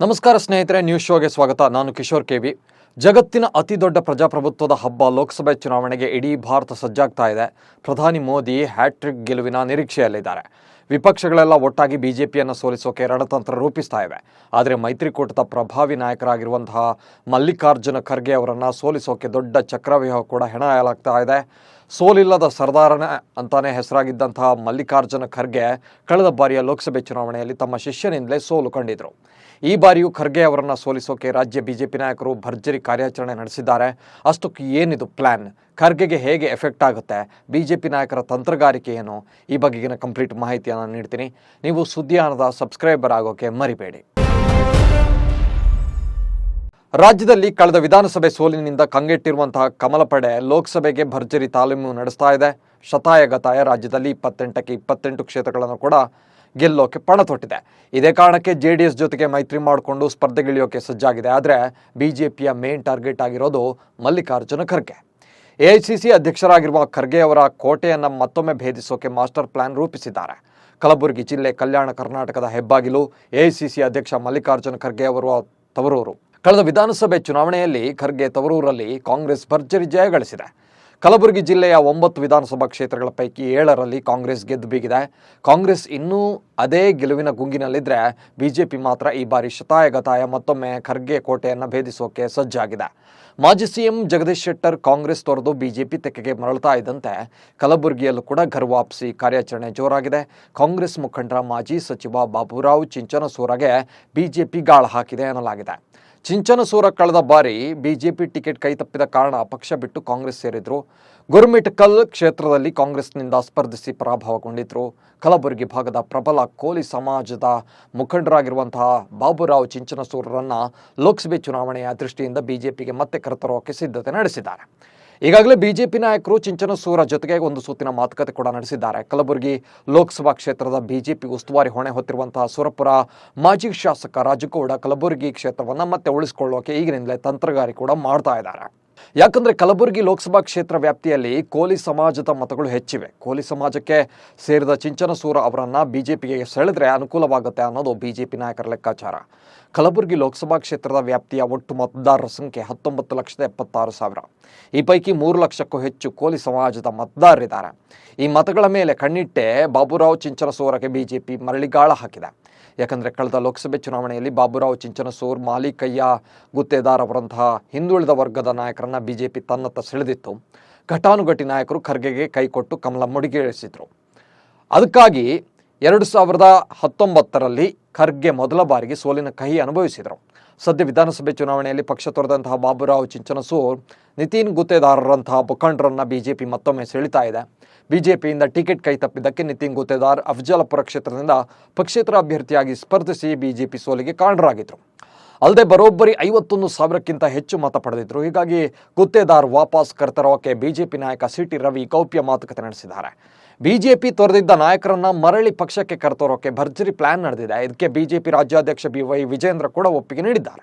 ನಮಸ್ಕಾರ ಸ್ನೇಹಿತರೆ ನ್ಯೂಸ್ ಶೋಗೆ ಸ್ವಾಗತ. ನಾನು ಕಿಶೋರ್ ಕೆವಿ ಜಗತ್ತಿನ ಅತಿ ದೊಡ್ಡ ಪ್ರಜಾಪ್ರಭುತ್ವದ ಹಬ್ಬ ಲೋಕಸಭೆ ಚುನಾವಣೆಗೆ ಇಡೀ ಭಾರತ ಸಜ್ಜಾಗ್ತಾ ಇದೆ. ಪ್ರಧಾನಿ ಮೋದಿ ಹ್ಯಾಟ್ರಿಕ್ ಗೆಲುವಿನ ನಿರೀಕ್ಷೆಯಲ್ಲಿದ್ದಾರೆ. ವಿಪಕ್ಷಗಳೆಲ್ಲ ಒಟ್ಟಾಗಿ ಬಿಜೆಪಿಯನ್ನು ಸೋಲಿಸೋಕೆ ರಣತಂತ್ರ ರೂಪಿಸ್ತಾ ಇವೆ ಆದರೆ ಮೈತ್ರಿಕೂಟದ ಪ್ರಭಾವಿ ನಾಯಕರಾಗಿರುವಂತಹ ಮಲ್ಲಿಕಾರ್ಜುನ ಖರ್ಗೆ ಅವರನ್ನು ಸೋಲಿಸೋಕೆ ದೊಡ್ಡ ಚಕ್ರವ್ಯೂಹ ಕೂಡ ಹೆಣಾಯಲಾಗ್ತಾ ಇದೆ. ಸೋಲಿಲ್ಲದ ಸರ್ದಾರನ ಅಂತಾನೆ ಹೆಸರಾಗಿದ್ದಂತಹ ಮಲ್ಲಿಕಾರ್ಜುನ ಖರ್ಗೆ ಕಳೆದ ಬಾರಿಯ ಲೋಕಸಭೆ ಚುನಾವಣೆಯಲ್ಲಿ ತಮ್ಮ ಶಿಷ್ಯನಿಂದಲೇ ಸೋಲು ಕಂಡಿದ್ರು. ಈ ಬಾರಿಯೂ ಖರ್ಗೆ ಅವರನ್ನು ಸೋಲಿಸೋಕೆ ರಾಜ್ಯ ಬಿಜೆಪಿ ನಾಯಕರು ಭರ್ಜರಿ ಕಾರ್ಯಾಚರಣೆ ನಡೆಸಿದ್ದಾರೆ. ಅಷ್ಟಕ್ಕೆ ಏನಿದು ಪ್ಲಾನ್? ಖರ್ಗೆಗೆ ಹೇಗೆ ಎಫೆಕ್ಟ್ ಆಗುತ್ತೆ? ಬಿಜೆಪಿ ನಾಯಕರ ತಂತ್ರಗಾರಿಕೆ ಏನು? ಈ ಬಗೆಗಿನ ಕಂಪ್ಲೀಟ್ ಮಾಹಿತಿಯನ್ನು ನೀಡ್ತೀನಿ. ನೀವು ಸುದ್ದಿಯಾನದ ಸಬ್ಸ್ಕ್ರೈಬರ್ ಆಗೋಕೆ ಮರಿಬೇಡಿ. ರಾಜ್ಯದಲ್ಲಿ ಕಳೆದ ವಿಧಾನಸಭೆ ಸೋಲಿನಿಂದ ಕಂಗೆಟ್ಟಿರುವಂತಹ ಕಮಲ ಪಡೆ ಲೋಕಸಭೆಗೆ ಭರ್ಜರಿ ತಾಲೀಮು ನಡೆಸ್ತಾ ಇದೆ. ಶತಾಯ ಗತಾಯ ರಾಜ್ಯದಲ್ಲಿ ಇಪ್ಪತ್ತೆಂಟಕ್ಕೆ ಇಪ್ಪತ್ತೆಂಟು ಕ್ಷೇತ್ರಗಳನ್ನು ಕೂಡ ಗೆಲ್ಲೋಕೆ ಪಣ ತೊಟ್ಟಿದೆ ಇದೇ ಕಾರಣಕ್ಕೆ ಜೆ ಡಿ ಎಸ್ ಜೊತೆಗೆ ಮೈತ್ರಿ ಮಾಡಿಕೊಂಡು ಸ್ಪರ್ಧೆಗಿಳಿಯೋಕೆ ಸಜ್ಜಾಗಿದೆ. ಆದರೆ ಬಿಜೆಪಿಯ ಮೇನ್ ಟಾರ್ಗೆಟ್ ಆಗಿರೋದು ಮಲ್ಲಿಕಾರ್ಜುನ ಖರ್ಗೆ. ಎಐಸಿಸಿ ಅಧ್ಯಕ್ಷರಾಗಿರುವ ಖರ್ಗೆ ಅವರ ಕೋಟೆಯನ್ನು ಮತ್ತೊಮ್ಮೆ ಭೇದಿಸೋಕೆ ಮಾಸ್ಟರ್ ಪ್ಲಾನ್ ರೂಪಿಸಿದ್ದಾರೆ. ಕಲಬುರಗಿ ಜಿಲ್ಲೆ ಕಲ್ಯಾಣ ಕರ್ನಾಟಕದ ಹೆಬ್ಬಾಗಿಲು ಎಐಸಿಸಿ ಅಧ್ಯಕ್ಷ ಮಲ್ಲಿಕಾರ್ಜುನ ಖರ್ಗೆ ಅವರು ತವರೂರು. ಕಳೆದ ವಿಧಾನಸಭೆ ಚುನಾವಣೆಯಲ್ಲಿ ಖರ್ಗೆ ತವರೂರಲ್ಲಿ ಕಾಂಗ್ರೆಸ್ ಭರ್ಜರಿ ಜಯ ಗಳಿಸಿದೆ. ಕಲಬುರಗಿ ಜಿಲ್ಲೆಯ ಒಂಬತ್ತು ವಿಧಾನಸಭಾ ಕ್ಷೇತ್ರಗಳ ಪೈಕಿ ಏಳರಲ್ಲಿ ಕಾಂಗ್ರೆಸ್ ಗೆದ್ದು ಬೀಗಿದೆ. ಕಾಂಗ್ರೆಸ್ ಇನ್ನೂ ಅದೇ ಗೆಲುವಿನ ಗುಂಗಿನಲ್ಲಿದ್ದರೆ ಬಿಜೆಪಿ ಮಾತ್ರ ಈ ಬಾರಿ ಶತಾಯಗತಾಯ ಮತ್ತೊಮ್ಮೆ ಖರ್ಗೆ ಕೋಟೆಯನ್ನು ಭೇದಿಸೋಕೆ ಸಜ್ಜಾಗಿದೆ. ಮಾಜಿ ಸಿಎಂ ಜಗದೀಶ್ ಶೆಟ್ಟರ್ ಕಾಂಗ್ರೆಸ್ ತೊರೆದು ಬಿಜೆಪಿ ತೆಕ್ಕೆಗೆ ಮರಳ್ತಾ ಇದ್ದಂತೆ ಕಲಬುರಗಿಯಲ್ಲೂ ಕೂಡ ಘರ್ವಾಪ್ಸಿ ಕಾರ್ಯಾಚರಣೆ ಜೋರಾಗಿದೆ. ಕಾಂಗ್ರೆಸ್ ಮುಖಂಡರ ಮಾಜಿ ಸಚಿವ ಬಾಬುರಾವ್ ಚಿಂಚನಸೂರಗೆ ಬಿಜೆಪಿ ಗಾಳ ಹಾಕಿದೆ ಎನ್ನಲಾಗಿದೆ ಚಿಂಚನಸೂರ ಕಳೆದ ಬಾರಿ ಬಿಜೆಪಿ ಟಿಕೆಟ್ ಕೈ ತಪ್ಪಿದ ಕಾರಣ ಪಕ್ಷ ಬಿಟ್ಟು ಕಾಂಗ್ರೆಸ್ ಸೇರಿದ್ರು. ಗುರುಮಿಟ್ಕಲ್ ಕ್ಷೇತ್ರದಲ್ಲಿ ಕಾಂಗ್ರೆಸ್ನಿಂದ ಸ್ಪರ್ಧಿಸಿ ಪರಾಭವಗೊಂಡಿದ್ರು. ಕಲಬುರಗಿ ಭಾಗದ ಪ್ರಬಲ ಕೋಲಿ ಸಮಾಜದ ಮುಖಂಡರಾಗಿರುವಂತಹ ಬಾಬುರಾವ್ ಚಿಂಚನಸೂರರನ್ನ ಲೋಕಸಭೆ ಚುನಾವಣೆಯ ದೃಷ್ಟಿಯಿಂದ ಬಿಜೆಪಿಗೆ ಮತ್ತೆ ಕರೆತರೋಕೆ ಸಿದ್ಧತೆ ನಡೆಸಿದ್ದಾರೆ. ಈಗಾಗಲೇ ಬಿಜೆಪಿ ನಾಯಕರು ಚಿಂಚನ ಸೂರ ಜೊತೆಗೆ ಒಂದು ಸುತ್ತಿನ ಮಾತುಕತೆ ಕೂಡ ನಡೆಸಿದ್ದಾರೆ. ಕಲಬುರಗಿ ಲೋಕಸಭಾ ಕ್ಷೇತ್ರದ ಬಿಜೆಪಿ ಉಸ್ತುವಾರಿ ಹೊಣೆ ಹೊತ್ತಿರುವಂತಹ ಸುರಪುರ ಮಾಜಿ ಶಾಸಕ ರಾಜಗೌಡ ಕಲಬುರಗಿ ಕ್ಷೇತ್ರವನ್ನು ಮತ್ತೆ ಉಳಿಸಿಕೊಳ್ಳೋಕೆ ಈಗಿನಿಂದಲೇ ತಂತ್ರಗಾರಿ ಕೂಡ ಮಾಡ್ತಾ ಇದ್ದಾರೆ. ಯಾಕಂದ್ರೆ ಕಲಬುರಗಿ ಲೋಕಸಭಾ ಕ್ಷೇತ್ರ ವ್ಯಾಪ್ತಿಯಲ್ಲಿ ಕೋಲಿ ಸಮಾಜದ ಮತಗಳು ಹೆಚ್ಚಿವೆ. ಕೋಲಿ ಸಮಾಜಕ್ಕೆ ಸೇರಿದ ಚಿಂಚನಸೂರ ಅವರನ್ನ ಬಿಜೆಪಿಗೆ ಸೆಳೆದ್ರೆ ಅನುಕೂಲವಾಗುತ್ತೆ ಅನ್ನೋದು ಬಿಜೆಪಿ ನಾಯಕರ ಲೆಕ್ಕಾಚಾರ. ಕಲಬುರಗಿ ಲೋಕಸಭಾ ಕ್ಷೇತ್ರದ ವ್ಯಾಪ್ತಿಯ ಒಟ್ಟು ಮತದಾರರ ಸಂಖ್ಯೆ ಹತ್ತೊಂಬತ್ತು ಲಕ್ಷದ ಎಪ್ಪತ್ತಾರು ಸಾವಿರ. ಈ ಪೈಕಿ ಮೂರು ಲಕ್ಷಕ್ಕೂ ಹೆಚ್ಚು ಕೋಲಿ ಸಮಾಜದ ಮತದಾರರಿದ್ದಾರೆ. ಈ ಮತಗಳ ಮೇಲೆ ಕಣ್ಣಿಟ್ಟೆ ಬಾಬುರಾವ್ ಚಿಂಚನಸೂರಗೆ ಬಿಜೆಪಿ ಮರಳಿಗಾಳ ಹಾಕಿದೆ. ಯಾಕಂದರೆ ಕಳೆದ ಲೋಕಸಭೆ ಚುನಾವಣೆಯಲ್ಲಿ ಬಾಬುರಾವ್ ಚಿಂಚನಸೂರ್, ಮಾಲಿಕಯ್ಯ, ಗುತ್ತೇದಾರ್ ಅವರಂತಹ ಹಿಂದುಳಿದ ವರ್ಗದ ನಾಯಕರನ್ನ ಬಿಜೆಪಿ ತನ್ನತ್ತ ಸೆಳೆದಿತ್ತು. ಘಟಾನುಘಟಿ ನಾಯಕರು ಖರ್ಗೆಗೆ ಕೈಕೊಟ್ಟು ಕಮಲ ಮುಡಿಗೇರಿಸಿದರು. ಅದಕ್ಕಾಗಿ ಎರಡು ಸಾವಿರದ ಹತ್ತೊಂಬತ್ತರಲ್ಲಿ ಖರ್ಗೆ ಮೊದಲ ಬಾರಿಗೆ ಸೋಲಿನ ಕಹಿ ಅನುಭವಿಸಿದರು. ಸದ್ಯ ವಿಧಾನಸಭೆ ಚುನಾವಣೆಯಲ್ಲಿ ಪಕ್ಷ ತೊರೆದಂತಹ ಬಾಬುರಾವ್ ಚಿಂಚನಸೂರ್ ನಿತಿನ್ ಗುತ್ತೇದಾರರಂತಹ ಮುಖಂಡರನ್ನ ಬಿಜೆಪಿ ಮತ್ತೊಮ್ಮೆ ಸೆಳಿತಾ ಇದೆ. ಬಿಜೆಪಿಯಿಂದ ಟಿಕೆಟ್ ಕೈ ತಪ್ಪಿದ್ದಕ್ಕೆ ನಿತಿನ್ ಗುತ್ತೇದಾರ್ ಅಫಜಲಪುರ ಕ್ಷೇತ್ರದಿಂದ ಪಕ್ಷೇತರ ಅಭ್ಯರ್ಥಿಯಾಗಿ ಸ್ಪರ್ಧಿಸಿ ಬಿಜೆಪಿ ಸೋಲಿಗೆ ಕಾರಣರಾಗಿದ್ದರು ಅಲ್ಲದೆ ಬರೋಬ್ಬರಿ ಐವತ್ತೊಂದು ಸಾವಿರಕ್ಕಿಂತ ಹೆಚ್ಚು ಮತ ಪಡೆದಿದ್ರು. ಹೀಗಾಗಿ ಗುತ್ತೇದಾರ್ ವಾಪಸ್ ಕರ್ತರೋಕೆ ಬಿಜೆಪಿ ನಾಯಕ ಸಿಟಿ ರವಿ ಗೌಪ್ಯ ಮಾತುಕತೆ ನಡೆಸಿದ್ದಾರೆ. ಬಿಜೆಪಿ ತೊರೆದಿದ್ದ ನಾಯಕರನ್ನ ಮರಳಿ ಪಕ್ಷಕ್ಕೆ ಕರೆತರೋಕೆ ಭರ್ಜರಿ ಪ್ಲಾನ್ ನಡೆದಿದೆ. ಇದಕ್ಕೆ ಬಿಜೆಪಿ ರಾಜ್ಯಾಧ್ಯಕ್ಷ ಬಿ ವೈ ವಿಜೇಂದ್ರ ಕೂಡ ಒಪ್ಪಿಗೆ ನೀಡಿದ್ದಾರೆ.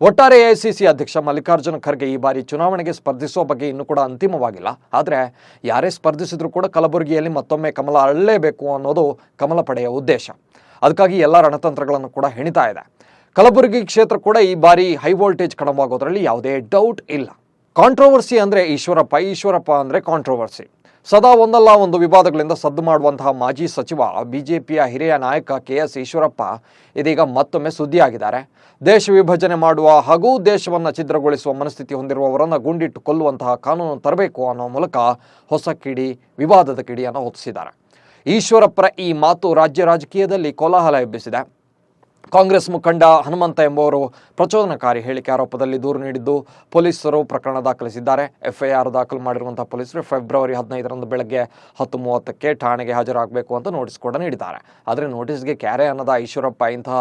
ಒಟ್ಟಾರೆ ಎಐಸಿಸಿ ಅಧ್ಯಕ್ಷ ಮಲ್ಲಿಕಾರ್ಜುನ ಖರ್ಗೆ ಈ ಬಾರಿ ಚುನಾವಣೆಗೆ ಸ್ಪರ್ಧಿಸುವ ಬಗ್ಗೆ ಇನ್ನೂ ಕೂಡ ಅಂತಿಮವಾಗಿಲ್ಲ. ಆದರೆ ಯಾರೇ ಸ್ಪರ್ಧಿಸಿದ್ರು ಕೂಡ ಕಲಬುರಗಿಯಲ್ಲಿ ಮತ್ತೊಮ್ಮೆ ಕಮಲ ಅರಳಲೇಬೇಕು ಅನ್ನೋದು ಕಮಲ ಪಡೆಯ ಉದ್ದೇಶ. ಅದಕ್ಕಾಗಿ ಎಲ್ಲ ರಣತಂತ್ರಗಳನ್ನು ಕೂಡ ಹೆಣಿತಾ ಇದೆ. ಕಲಬುರಗಿ ಕ್ಷೇತ್ರ ಕೂಡ ಈ ಬಾರಿ ಹೈ ವೋಲ್ಟೇಜ್ ಕಣವಾಗೋದ್ರಲ್ಲಿ ಯಾವುದೇ ಡೌಟ್ ಇಲ್ಲ. ಕಾಂಟ್ರೋವರ್ಸಿ ಅಂದರೆ ಈಶ್ವರಪ್ಪ ಈಶ್ವರಪ್ಪ ಅಂದರೆ ಕಾಂಟ್ರವರ್ಸಿ ಸದಾ ಒಂದಲ್ಲ ಒಂದು ವಿವಾದಗಳಿಂದ ಸದ್ದು ಮಾಡುವಂತಹ ಮಾಜಿ ಸಚಿವ, ಬಿಜೆಪಿಯ ಹಿರಿಯ ನಾಯಕ ಕೆ ಎಸ್ ಈಶ್ವರಪ್ಪ ಇದೀಗ ಮತ್ತೊಮ್ಮೆ ಸುದ್ದಿಯಾಗಿದ್ದಾರೆ. ದೇಶ ವಿಭಜನೆ ಮಾಡುವ ಹಾಗೂ ದೇಶವನ್ನು ಛಿದ್ರಗೊಳಿಸುವ ಮನಸ್ಥಿತಿ ಹೊಂದಿರುವವರನ್ನು ಗುಂಡಿಟ್ಟು ಕೊಲ್ಲುವಂತಹ ಕಾನೂನು ತರಬೇಕು ಅನ್ನೋ ಮೂಲಕ ಹೊಸ ಕಿಡಿ, ವಿವಾದದ ಕಿಡಿಯನ್ನು ಹೊತ್ತಿಸಿದ್ದಾರೆ. ಈಶ್ವರಪ್ಪರ ಈ ಮಾತು ರಾಜ್ಯ ರಾಜಕೀಯದಲ್ಲಿ ಕೋಲಾಹಲ ಎಬ್ಬಿಸಿದೆ. ಕಾಂಗ್ರೆಸ್ ಮುಖಂಡ ಹನುಮಂತ ಎಂಬುವರು ಪ್ರಚೋದನಕಾರಿ ಹೇಳಿಕೆ ಆರೋಪದಲ್ಲಿ ದೂರು ನೀಡಿದ್ದು ಪೊಲೀಸರು ಪ್ರಕರಣ ದಾಖಲಿಸಿದ್ದಾರೆ. ಎಫ್ಐಆರ್ ದಾಖಲು ಮಾಡಿರುವಂತಹ ಪೊಲೀಸರು ಫೆಬ್ರವರಿ ಹದಿನೈದರಂದು ಬೆಳಗ್ಗೆ ಹತ್ತು ಮೂವತ್ತಕ್ಕೆ ಠಾಣೆಗೆ ಹಾಜರಾಗಬೇಕು ಅಂತ ನೋಟಿಸ್ ಕೂಡ ನೀಡಿದ್ದಾರೆ. ಆದರೆ ನೋಟಿಸ್ಗೆ ಕ್ಯಾರೆ ಅನ್ನದ ಈಶ್ವರಪ್ಪ, ಇಂತಹ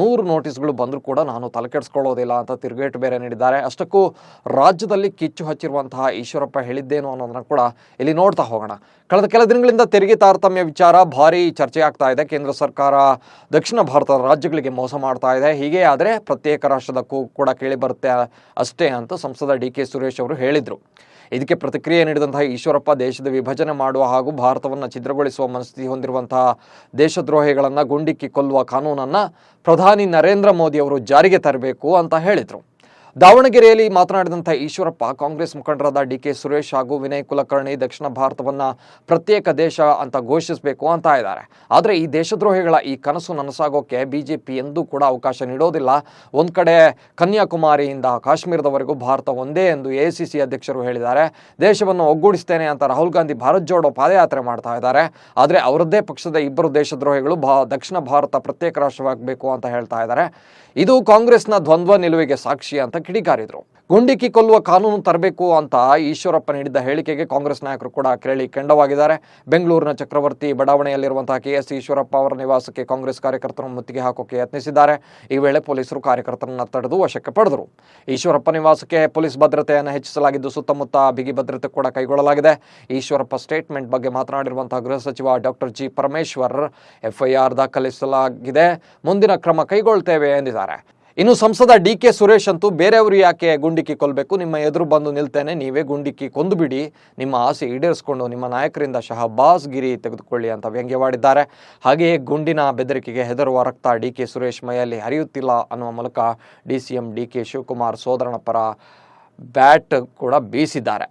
ನೂರು ನೋಟಿಸ್ಗಳು ಬಂದರೂ ಕೂಡ ನಾನು ತಲೆಕೆಡಿಸ್ಕೊಳ್ಳೋದಿಲ್ಲ ಅಂತ ತಿರುಗೇಟು ಬೇರೆ ನೀಡಿದ್ದಾರೆ. ಅಷ್ಟಕ್ಕೂ ರಾಜ್ಯದಲ್ಲಿ ಕಿಚ್ಚು ಹಚ್ಚಿರುವಂತಹ ಈಶ್ವರಪ್ಪ ಹೇಳಿದ್ದೇನು ಅನ್ನೋದನ್ನ ಕೂಡ ಇಲ್ಲಿ ನೋಡ್ತಾ ಹೋಗೋಣ. ಕಳೆದ ಕೆಲ ದಿನಗಳಿಂದ ತೆರಿಗೆ ತಾರತಮ್ಯ ವಿಚಾರ ಭಾರಿ ಚರ್ಚೆ ಆಗ್ತಾ ಇದೆ. ಕೇಂದ್ರ ಸರ್ಕಾರ ದಕ್ಷಿಣ ಭಾರತದ ರಾಜ್ಯಗಳಿಗೆ ಮೋಸ ಮಾಡ್ತಾ ಇದೆ. ಹೀಗೆ ಆದರೆ ಪ್ರತ್ಯೇಕ ರಾಷ್ಟ್ರದ ಕೂಡ ಕೇಳಿ ಬರುತ್ತೆ ಅಷ್ಟೇ ಅಂತ ಸಂಸದ ಡಿ ಕೆ ಸುರೇಶ್ ಅವರು ಹೇಳಿದರು. ಇದಕ್ಕೆ ಪ್ರತಿಕ್ರಿಯೆ ನೀಡಿದಂತಹ ಈಶ್ವರಪ್ಪ ದೇಶದ ವಿಭಜನೆ ಮಾಡುವ ಹಾಗೂ ಭಾರತವನ್ನು ಛಿದ್ರಗೊಳಿಸುವ ಮನಸ್ಥಿತಿ ಹೊಂದಿರುವಂತಹ ದೇಶದ್ರೋಹಿಗಳನ್ನು ಗುಂಡಿಕ್ಕಿ ಕೊಲ್ಲುವ ಕಾನೂನನ್ನು ಪ್ರಧಾನಿ ನರೇಂದ್ರ ಮೋದಿ ಅವರು ಜಾರಿಗೆ ತರಬೇಕು ಅಂತ ಹೇಳಿದರು. ದಾವಣಗೆರೆಯಲ್ಲಿ ಮಾತನಾಡಿದಂಥ ಈಶ್ವರಪ್ಪ, ಕಾಂಗ್ರೆಸ್ ಮುಖಂಡರಾದ ಡಿ ಕೆ ಸುರೇಶ್ ಹಾಗೂ ವಿನಯ್ ಕುಲಕರ್ಣಿ ದಕ್ಷಿಣ ಭಾರತವನ್ನ ಪ್ರತ್ಯೇಕ ದೇಶ ಅಂತ ಘೋಷಿಸಬೇಕು ಅಂತ ಇದ್ದಾರೆ. ಆದರೆ ಈ ದೇಶದ್ರೋಹಿಗಳ ಈ ಕನಸು ನನಸಾಗೋಕೆ ಬಿಜೆಪಿ ಎಂದೂ ಕೂಡ ಅವಕಾಶ ನೀಡೋದಿಲ್ಲ. ಒಂದು ಕಡೆ ಕನ್ಯಾಕುಮಾರಿಯಿಂದ ಕಾಶ್ಮೀರದವರೆಗೂ ಭಾರತ ಒಂದೇ ಎಂದು ಎ ಸಿ ಸಿ ಅಧ್ಯಕ್ಷರು ಹೇಳಿದ್ದಾರೆ. ದೇಶವನ್ನು ಒಗ್ಗೂಡಿಸ್ತೇನೆ ಅಂತ ರಾಹುಲ್ ಗಾಂಧಿ ಭಾರತ್ ಜೋಡೋ ಪಾದಯಾತ್ರೆ ಮಾಡ್ತಾ ಇದ್ದಾರೆ. ಆದರೆ ಅವರದ್ದೇ ಪಕ್ಷದ ಇಬ್ಬರು ದೇಶದ್ರೋಹಿಗಳು ಭಾ, ದಕ್ಷಿಣ ಭಾರತ ಪ್ರತ್ಯೇಕ ರಾಷ್ಟ್ರವಾಗಬೇಕು ಅಂತ ಹೇಳ್ತಾ ಇದ್ದಾರೆ. ಇದು ಕಾಂಗ್ರೆಸ್ನ ದ್ವಂದ್ವ ನಿಲುವಿಗೆ ಸಾಕ್ಷಿ ಅಂತ ಕಿಡಿಕಾರಿದ್ರು ಗುಂಡಿಕ್ಕಿ ಕೊಲ್ಲುವ ಕಾನೂನು ತರಬೇಕು ಅಂತ ಈಶ್ವರಪ್ಪ ನೀಡಿದ್ದ ಹೇಳಿಕೆಗೆ ಕಾಂಗ್ರೆಸ್ ನಾಯಕರು ಕೂಡ ಕೇಳಿ ಕೆಂಡವಾಗಿದ್ದಾರೆ. ಬೆಂಗಳೂರಿನ ಚಕ್ರವರ್ತಿ ಬಡಾವಣೆಯಲ್ಲಿರುವಂತಹ ಕೆ ಎಸ್ ಈಶ್ವರಪ್ಪ ಅವರ ನಿವಾಸಕ್ಕೆ ಕಾಂಗ್ರೆಸ್ ಕಾರ್ಯಕರ್ತರನ್ನು ಮುತ್ತಿಗೆ ಹಾಕೋಕೆ ಯತ್ನಿಸಿದ್ದಾರೆ. ಈ ವೇಳೆ ಪೊಲೀಸರು ಕಾರ್ಯಕರ್ತರನ್ನ ತಡೆದು ವಶಕ್ಕೆ ಪಡೆದರು. ಈಶ್ವರಪ್ಪ ನಿವಾಸಕ್ಕೆ ಪೊಲೀಸ್ ಭದ್ರತೆಯನ್ನು ಹೆಚ್ಚಿಸಲಾಗಿದ್ದು ಸುತ್ತಮುತ್ತ ಬಿಗಿ ಭದ್ರತೆ ಕೂಡ ಕೈಗೊಳ್ಳಲಾಗಿದೆ. ಈಶ್ವರಪ್ಪ ಸ್ಟೇಟ್ಮೆಂಟ್ ಬಗ್ಗೆ ಮಾತನಾಡಿರುವಂತಹ ಗೃಹ ಸಚಿವ ಡಾಕ್ಟರ್ ಜಿ ಪರಮೇಶ್ವರ್, ಎಫ್ಐಆರ್ ದಾಖಲಿಸಲಾಗಿದೆ. ಮುಂದಿನ ಕ್ರಮ ಕೈಗೊಳ್ತೇವೆ ಎಂದಿದ್ದಾರೆ. ಇನ್ನು ಸಂಸದ ಡಿ ಕೆ ಸುರೇಶ್ ಅಂತೂ ಬೇರೆಯವರು ಯಾಕೆ ಗುಂಡಿಕ್ಕಿ ಕೊಲ್ಬೇಕು? ನಿಮ್ಮ ಎದುರು ಬಂದು ನಿಲ್ತೇನೆ, ನೀವೇ ಗುಂಡಿಕ್ಕಿ ಕೊಂದುಬಿಡಿ. ನಿಮ್ಮ ಆಸೆ ಈಡೇರಿಸಿಕೊಂಡು ನಿಮ್ಮ ನಾಯಕರಿಂದ ಶಹಬಾಸ್ ಗಿರಿ ತೆಗೆದುಕೊಳ್ಳಿ ಅಂತ ವ್ಯಂಗ್ಯವಾಡಿದ್ದಾರೆ. ಹಾಗೆಯೇ ಗುಂಡಿನ ಬೆದರಿಕೆಗೆ ಹೆದರುವ ರಕ್ತ ಡಿ ಕೆ ಸುರೇಶ್ ಮೈಯಲ್ಲಿ ಹರಿಯುತ್ತಿಲ್ಲ ಅನ್ನುವ ಮೂಲಕ D C M D K Shivakumar ಸೋದರನ ಪರ ಬ್ಯಾಟ್ ಕೂಡ ಬೀಸಿದ್ದಾರೆ.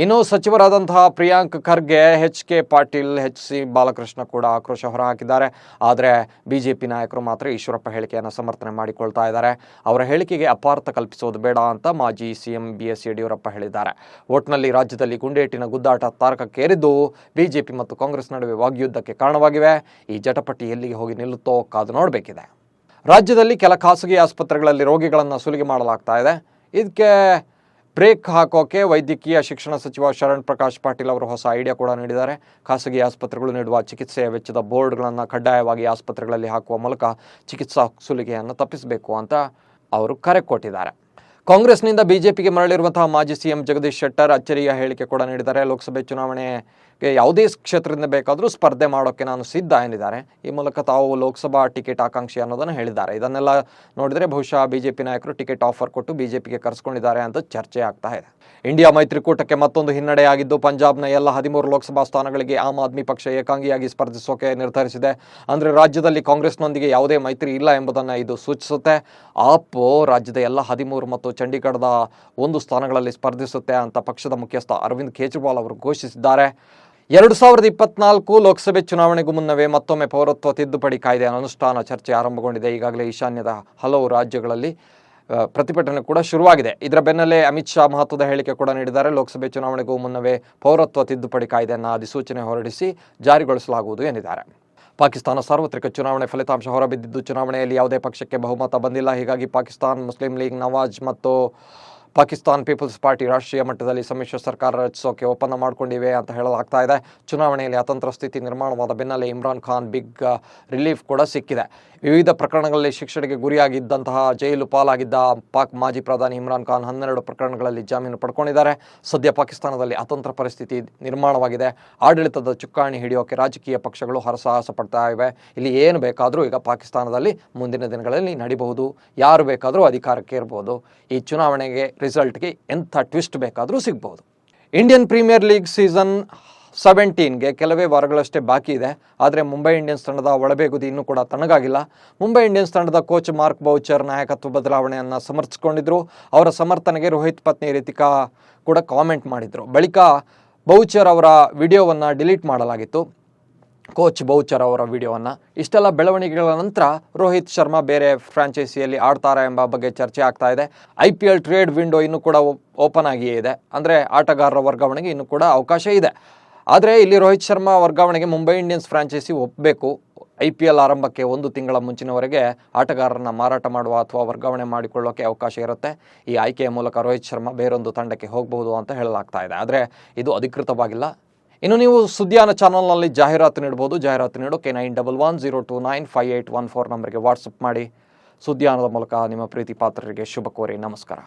ಇನ್ನು ಸಚಿವರಾದಂತಹ Priyank Kharge H K Patil H C Balakrishna ಕೂಡ ಆಕ್ರೋಶ ಹೊರಹಾಕಿದ್ದಾರೆ. ಆದರೆ ಬಿಜೆಪಿ ನಾಯಕರು ಮಾತ್ರ ಈಶ್ವರಪ್ಪ ಹೇಳಿಕೆಯನ್ನು ಸಮರ್ಥನೆ ಮಾಡಿಕೊಳ್ತಾ ಇದ್ದಾರೆ. ಅವರ ಹೇಳಿಕೆಗೆ ಅಪಾರ್ಥ ಕಲ್ಪಿಸೋದು ಬೇಡ ಅಂತ ಮಾಜಿ ಸಿಎಂ ಬಿ ಎಸ್ ಯಡಿಯೂರಪ್ಪ ಹೇಳಿದ್ದಾರೆ. ಒಟ್ನಲ್ಲಿ ರಾಜ್ಯದಲ್ಲಿ ಗುಂಡೇಟಿನ ಗುದ್ದಾಟ ತಾರಕಕ್ಕೇರಿದ್ದು ಬಿಜೆಪಿ ಮತ್ತು ಕಾಂಗ್ರೆಸ್ ನಡುವೆ ವಾಗ್ಯುದ್ಧಕ್ಕೆ ಕಾರಣವಾಗಿವೆ. ಈ ಜಟಪಟಿ ಎಲ್ಲಿಗೆ ಹೋಗಿ ನಿಲ್ಲುತ್ತೋ ಕಾದು ನೋಡಬೇಕಿದೆ. ರಾಜ್ಯದಲ್ಲಿ ಕೆಲ ಖಾಸಗಿ ಆಸ್ಪತ್ರೆಗಳಲ್ಲಿ ರೋಗಿಗಳನ್ನು ಸುಲಿಗೆ ಮಾಡಲಾಗ್ತಾ ಇದೆ. ಇದಕ್ಕೆ ಬ್ರೇಕ್ ಹಾಕೋಕೆ ವೈದ್ಯಕೀಯ ಶಿಕ್ಷಣ ಸಚಿವ ಶರಣ್ ಪ್ರಕಾಶ್ ಪಾಟೀಲ್ ಅವರು ಹೊಸ ಐಡಿಯಾ ಕೂಡ ನೀಡಿದ್ದಾರೆ. ಖಾಸಗಿ ಆಸ್ಪತ್ರೆಗಳು ನೀಡುವ ಚಿಕಿತ್ಸೆಯ ವೆಚ್ಚದ ಬೋರ್ಡ್ಗಳನ್ನು ಕಡ್ಡಾಯವಾಗಿ ಆಸ್ಪತ್ರೆಗಳಲ್ಲಿ ಹಾಕುವ ಮೂಲಕ ಚಿಕಿತ್ಸಾ ಸುಲಿಗೆಯನ್ನು ತಪ್ಪಿಸಬೇಕು ಅಂತ ಅವರು ಕರೆ ಕೊಟ್ಟಿದ್ದಾರೆ. ಕಾಂಗ್ರೆಸ್ನಿಂದ ಬಿಜೆಪಿಗೆ ಮರಳಿರುವಂತಹ ಮಾಜಿ ಸಿಎಂ ಜಗದೀಶ್ ಶೆಟ್ಟರ್ ಅಚ್ಚರಿಯ ಹೇಳಿಕೆ ಕೂಡ ನೀಡಿದ್ದಾರೆ. ಲೋಕಸಭೆ ಚುನಾವಣೆಗೆ ಯಾವುದೇ ಕ್ಷೇತ್ರದಿಂದ ಬೇಕಾದರೂ ಸ್ಪರ್ಧೆ ಮಾಡೋಕ್ಕೆ ನಾನು ಸಿದ್ಧ ಎಂದಿದ್ದಾರೆ. ಈ ಮೂಲಕ ತಾವು ಲೋಕಸಭಾ ಟಿಕೆಟ್ ಆಕಾಂಕ್ಷಿ ಅನ್ನೋದನ್ನು ಹೇಳಿದ್ದಾರೆ. ಇದನ್ನೆಲ್ಲ ನೋಡಿದರೆ ಬಹುಶಃ ಬಿಜೆಪಿ ನಾಯಕರು ಟಿಕೆಟ್ ಆಫರ್ ಕೊಟ್ಟು ಬಿಜೆಪಿಗೆ ಕರೆಸ್ಕೊಂಡಿದ್ದಾರೆ ಅಂತ ಚರ್ಚೆ ಆಗ್ತಾ ಇದೆ. ಇಂಡಿಯಾ ಮೈತ್ರಿಕೂಟಕ್ಕೆ ಮತ್ತೊಂದು ಹಿನ್ನಡೆಯಾಗಿದ್ದು ಪಂಜಾಬ್ನ ಎಲ್ಲ ಹದಿಮೂರು ಲೋಕಸಭಾ ಸ್ಥಾನಗಳಿಗೆ ಆಮ್ ಆದ್ಮಿ ಪಕ್ಷ ಏಕಾಂಗಿಯಾಗಿ ಸ್ಪರ್ಧಿಸೋಕೆ ನಿರ್ಧರಿಸಿದೆ. ಅಂದರೆ ರಾಜ್ಯದಲ್ಲಿ ಕಾಂಗ್ರೆಸ್ನೊಂದಿಗೆ ಯಾವುದೇ ಮೈತ್ರಿ ಇಲ್ಲ ಎಂಬುದನ್ನು ಇದು ಸೂಚಿಸುತ್ತೆ. ಆಪ್ ರಾಜ್ಯದ ಎಲ್ಲ ಹದಿಮೂರು ಮತ್ತು ಚಂಡೀಗಢದ ಒಂದು ಸ್ಥಾನಗಳಲ್ಲಿ ಸ್ಪರ್ಧಿಸುತ್ತೆ ಅಂತ ಪಕ್ಷದ ಮುಖ್ಯಸ್ಥ ಅರವಿಂದ್ ಕೇಜ್ರಿವಾಲ್ ಅವರು ಘೋಷಿಸಿದ್ದಾರೆ. ಎರಡು ಸಾವಿರದ ಇಪ್ಪತ್ನಾಲ್ಕು ಲೋಕಸಭೆ ಚುನಾವಣೆಗೂ ಮುನ್ನವೇ ಮತ್ತೊಮ್ಮೆ ಪೌರತ್ವ ತಿದ್ದುಪಡಿ ಕಾಯ್ದೆ ಅನುಷ್ಠಾನ ಚರ್ಚೆ ಆರಂಭಗೊಂಡಿದೆ. ಈಗಾಗಲೇ ಈಶಾನ್ಯದ ಹಲವು ರಾಜ್ಯಗಳಲ್ಲಿ ಪ್ರತಿಭಟನೆ ಕೂಡ ಶುರುವಾಗಿದೆ. ಇದರ ಬೆನ್ನಲ್ಲೇ ಅಮಿತ್ ಶಾ ಮಹತ್ವದ ಹೇಳಿಕೆ ಕೂಡ ನೀಡಿದ್ದಾರೆ. ಲೋಕಸಭೆ ಚುನಾವಣೆಗೂ ಮುನ್ನವೇ ಪೌರತ್ವ ತಿದ್ದುಪಡಿ ಕಾಯ್ದೆಯನ್ನು ಅಧಿಸೂಚನೆ ಹೊರಡಿಸಿ ಜಾರಿಗೊಳಿಸಲಾಗುವುದು ಎಂದಿದ್ದಾರೆ. ಪಾಕಿಸ್ತಾನ ಸಾರ್ವತ್ರಿಕ ಚುನಾವಣೆ ಫಲಿತಾಂಶ ಹೊರಬಿದ್ದಿದ್ದು, ಚುನಾವಣೆಯಲ್ಲಿ ಯಾವುದೇ ಪಕ್ಷಕ್ಕೆ ಬಹುಮತ ಬಂದಿಲ್ಲ. ಹೀಗಾಗಿ ಪಾಕಿಸ್ತಾನ್ ಮುಸ್ಲಿಂ ಲೀಗ್ ನವಾಜ್ ಮತ್ತು ಪಾಕಿಸ್ತಾನ್ ಪೀಪಲ್ಸ್ ಪಾರ್ಟಿ ರಾಷ್ಟ್ರೀಯ ಮಟ್ಟದಲ್ಲಿ ಸಮ್ಮಿಶ್ರ ಸರ್ಕಾರ ರಚಿಸೋಕೆ ಒಪ್ಪಂದ ಮಾಡಿಕೊಂಡಿವೆ ಅಂತ ಹೇಳಲಾಗ್ತಾ ಇದೆ. ಚುನಾವಣೆಯಲ್ಲಿ ಅತಂತ್ರ ಸ್ಥಿತಿ ನಿರ್ಮಾಣವಾದ ಬೆನ್ನಲ್ಲೇ ಇಮ್ರಾನ್ ಖಾನ್ ಬಿಗ್ ರಿಲೀಫ್ ಕೂಡ ಸಿಕ್ಕಿದೆ. ವಿವಿಧ ಪ್ರಕರಣಗಳಲ್ಲಿ ಶಿಕ್ಷಣೆಗೆ ಗುರಿಯಾಗಿದ್ದಂತಹ ಜೈಲು ಪಾಲಾಗಿದ್ದ ಪಾಕ್ ಮಾಜಿ ಪ್ರಧಾನಿ ಇಮ್ರಾನ್ ಖಾನ್ ಹನ್ನೆರಡು ಪ್ರಕರಣಗಳಲ್ಲಿ ಜಾಮೀನು ಪಡ್ಕೊಂಡಿದ್ದಾರೆ. ಸದ್ಯ ಪಾಕಿಸ್ತಾನದಲ್ಲಿ ಅತಂತ್ರ ಪರಿಸ್ಥಿತಿ ನಿರ್ಮಾಣವಾಗಿದೆ. ಆಡಳಿತದ ಚುಕ್ಕಾಣಿ ಹಿಡಿಯೋಕೆ ರಾಜಕೀಯ ಪಕ್ಷಗಳು ಹರಸಾಹಸ ಪಡ್ತಾ ಇವೆ. ಇಲ್ಲಿ ಏನು ಬೇಕಾದರೂ ಈಗ ಪಾಕಿಸ್ತಾನದಲ್ಲಿ ಮುಂದಿನ ದಿನಗಳಲ್ಲಿ ನಡಿಬಹುದು. ಯಾರು ಬೇಕಾದರೂ ಅಧಿಕಾರಕ್ಕೆ ಇರಬಹುದು ಈ ಚುನಾವಣೆಗೆ ರಿಸಲ್ಟ್ಗೆ ಎಂಥ ಟ್ವಿಸ್ಟ್ ಬೇಕಾದರೂ ಸಿಗ್ಬೋದು. ಇಂಡಿಯನ್ ಪ್ರೀಮಿಯರ್ ಲೀಗ್ ಸೀಸನ್ ಸೆವೆಂಟೀನ್ಗೆ ಕೆಲವೇ ವಾರಗಳಷ್ಟೇ ಬಾಕಿ ಇದೆ. ಆದರೆ ಮುಂಬೈ ಇಂಡಿಯನ್ಸ್ ತಂಡದ ಒಳಬೇಗುದಿ ಇನ್ನೂ ಕೂಡ ತಣ್ಣಗಾಗಿಲ್ಲ ಮುಂಬೈ ಇಂಡಿಯನ್ಸ್ ತಂಡದ ಕೋಚ್ ಮಾರ್ಕ್ ಬೌಚರ್ ನಾಯಕತ್ವ ಬದಲಾವಣೆಯನ್ನು ಸಮರ್ಥಿಸಿಕೊಂಡಿದ್ದರು ಅವರ ಸಮರ್ಥನೆಗೆ ರೋಹಿತ್ ಪತ್ನಿ ರೀತಿಕಾ ಕೂಡ ಕಾಮೆಂಟ್ ಮಾಡಿದರು. ಬಳಿಕ ಬೌಚರ್ ಅವರ ವಿಡಿಯೋವನ್ನು ಡಿಲೀಟ್ ಮಾಡಲಾಗಿತ್ತು. ಕೋಚ್ ಬೌಚರ್ ಅವರ ವಿಡಿಯೋವನ್ನು. ಇಷ್ಟೆಲ್ಲ ಬೆಳವಣಿಗೆಗಳ ನಂತರ ರೋಹಿತ್ ಶರ್ಮಾ ಬೇರೆ ಫ್ರಾಂಚೈಸಿಯಲ್ಲಿ ಆಡ್ತಾರಾ ಎಂಬ ಬಗ್ಗೆ ಚರ್ಚೆ ಆಗ್ತಾ ಇದೆ. I P L trade window ಇನ್ನೂ ಕೂಡ ಓಪನ್ ಆಗಿಯೇ ಇದೆ. ಅಂದರೆ ಆಟಗಾರರ ವರ್ಗಾವಣೆಗೆ ಇನ್ನೂ ಕೂಡ ಅವಕಾಶ ಇದೆ. ಆದರೆ ಇಲ್ಲಿ ರೋಹಿತ್ ಶರ್ಮಾ ವರ್ಗಾವಣೆಗೆ ಮುಂಬೈ ಇಂಡಿಯನ್ಸ್ ಫ್ರಾಂಚೈಸಿ ಒಪ್ಪಬೇಕು ಐ ಪಿ ಎಲ್ ಆರಂಭಕ್ಕೆ ಒಂದು ತಿಂಗಳ ಮುಂಚಿನವರೆಗೆ ಆಟಗಾರರನ್ನ ಮಾರಾಟ ಮಾಡುವ ಅಥವಾ ವರ್ಗಾವಣೆ ಮಾಡಿಕೊಳ್ಳೋಕೆ ಅವಕಾಶ ಇರುತ್ತೆ. ಈ ಆಯ್ಕೆಯ ಮೂಲಕ ರೋಹಿತ್ ಶರ್ಮಾ ಬೇರೊಂದು ತಂಡಕ್ಕೆ ಹೋಗಬಹುದು ಅಂತ ಹೇಳಲಾಗ್ತಾ ಇದೆ. ಆದರೆ ಇದು ಅಧಿಕೃತವಾಗಿಲ್ಲ. ಇನ್ನು ನೀವು ಸುದ್ದಿಯಾನ ಚಾನಲ್ನಲ್ಲಿ ಜಾಹೀರಾತು ನೀಡಬಹುದು ಜಾಹೀರಾತು ನೀಡೋಕೆ nine double one zero two nine five eight one four ನಂಬರ್ಗೆ ವಾಟ್ಸಪ್ ಮಾಡಿ. ಸುದ್ದಿಯಾನದ ಮೂಲಕ ನಿಮ್ಮ ಪ್ರೀತಿ ಪಾತ್ರರಿಗೆ ಶುಭ ಕೋರಿ ನಮಸ್ಕಾರ.